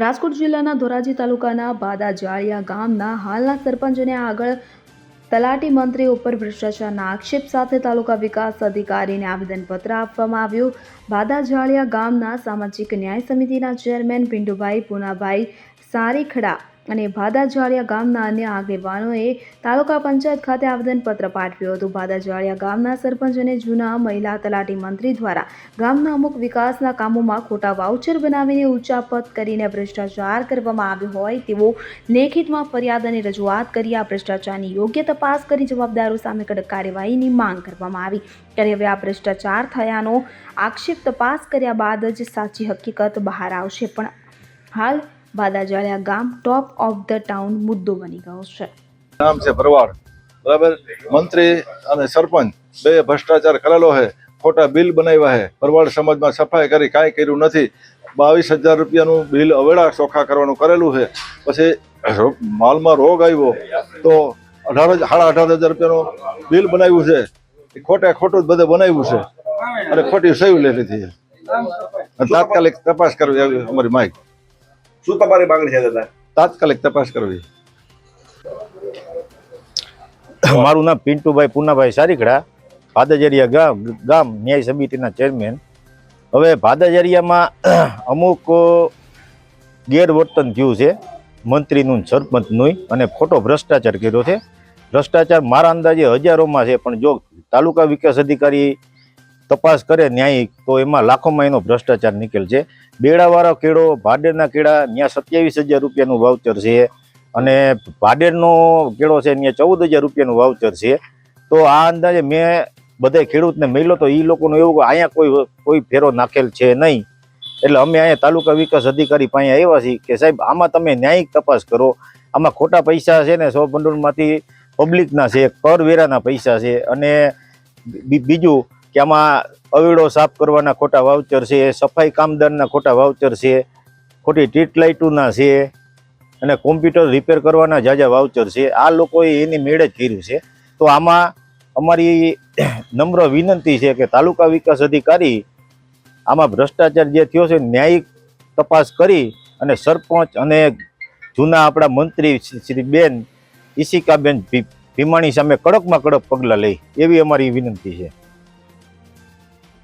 રાજકોટ જિલ્લાના ધોરાજી તાલુકાના બાદા જાળિયા ગામના હાલના સરપંચને આગળ તલાટી મંત્રી ઉપર ભ્રષ્ટાચારના આક્ષેપ સાથે તાલુકા વિકાસ અધિકારીને આવેદનપત્ર આપવામાં આવ્યું. બાદા જાળિયા ગામના સામાજિક ન્યાય સમિતિના ચેરમેન પિંડુભાઈ પુનાભાઈ સારીખડા અને ભાદાજવાળિયા ગામના અન્ય આગેવાનોએ તાલુકા પંચાયત ખાતે આવેદનપત્ર પાઠવ્યું હતું. ભાદાજવાળિયા ગામના સરપંચ અને જૂના મહિલા તલાટી મંત્રી દ્વારા ગામના અમુક વિકાસના કામોમાં ખોટા વાઉચર બનાવીને ઉચાપત કરીને ભ્રષ્ટાચાર કરવામાં આવ્યો હોય તેવો લેખિતમાં ફરિયાદ અને રજૂઆત કરી આ ભ્રષ્ટાચારની યોગ્ય તપાસ કરી જવાબદારો સામે કડક કાર્યવાહીની માંગ કરવામાં આવી. ત્યારે હવે આ ભ્રષ્ટાચાર થયાનો આક્ષેપ તપાસ કર્યા બાદ જ સાચી હકીકત બહાર આવશે. પણ હાલ બાદાજાળિયા ગામ ટોપ ઓફ ધ ટાઉન મુદ્દો બની ગયો છે. નામ છે ભરવાડ. બરાબર? મંત્રી અને સરપંચ બે ભ્રષ્ટાચાર કરેલો છે, ખોટા બિલ બનાવ્યા છે. ભરવાડ સમાજમાં સફાઈ કરી કાંઈ કર્યું નથી. બાવીસ હજાર રૂપિયાનું બિલ અવેડા ચોખ્ખા કરવાનું કરેલું છે. પછી માલમાં રોગ આવ્યો, તો અઢાર સાડા અઢાર હજાર રૂપિયાનું બિલ બનાવ્યું છે. એ ખોટે ખોટું જ બધે બનાવ્યું છે. અને ખોટી સહી લે હતી. છે તાત્કાલિક તપાસ કરવી અમારી માંગ. શું તમારી માંગણી છે દાદા? તાત્કાલિક તપાસ કરવી. મારું નામ પિન્ટુભાઈ પૂનાભાઈ સારીકડા ભાદજરિયા ગામ ગામ ન્યાય સમિતિના ચેરમેન. હવે ભાદજરિયામાં અમુક ગેરવર્તન થયું છે. મંત્રીનું સરપંચનું અને ખોટો ભ્રષ્ટાચાર કર્યો છે. ભ્રષ્ટાચાર મારા અંદાજે હજારોમાં છે, પણ જો તાલુકા વિકાસ અધિકારી તપાસ કરે ન્યાયિક, તો એમાં લાખોમાં એનો ભ્રષ્ટાચાર નીકળે છે. બેડાવાળા કેળો ભાડેરના કેળા ત્યાં સત્યાવીસ હજાર રૂપિયાનું વાવચર છે અને ભાડેરનો કેળો છે ત્યાં ચૌદ હજાર રૂપિયાનું વાવચર છે. તો આ અંદાજે મેં બધા ખેડૂતને મળ્યો તો એ લોકોનું એવું અહીંયા કોઈ કોઈ ફેરો નાખેલ છે નહીં. એટલે અમે અહીંયા તાલુકા વિકાસ અધિકારી પાસે આવ્યા છીએ કે સાહેબ, આમાં તમે ન્યાયિક તપાસ કરો. આમાં ખોટા પૈસા છે ને સો ભંડોળમાંથી પબ્લિકના છે, કરવેરાના પૈસા છે અને બીજું કે આમાં અવેડો સાફ કરવાના ખોટા વાઉચર છે, સફાઈ કામદારના ખોટા વાઉચર છે, ખોટી સ્ટ્રીટ લાઇટોના છે, અને કોમ્પ્યુટર રિપેર કરવાના જાજા વાઉચર છે. આ લોકોએ એની મેળે જ કર્યું છે. તો આમાં અમારી નમ્ર વિનંતી છે કે તાલુકા વિકાસ અધિકારી આમાં ભ્રષ્ટાચાર જે થયો છે, ન્યાયિક તપાસ કરી અને સરપંચ અને જૂના આપણા મંત્રી શ્રી- બેન ઈશિકાબેન ભીમાણી સામે કડકમાં કડક પગલાં લઈ એવી અમારી વિનંતી છે.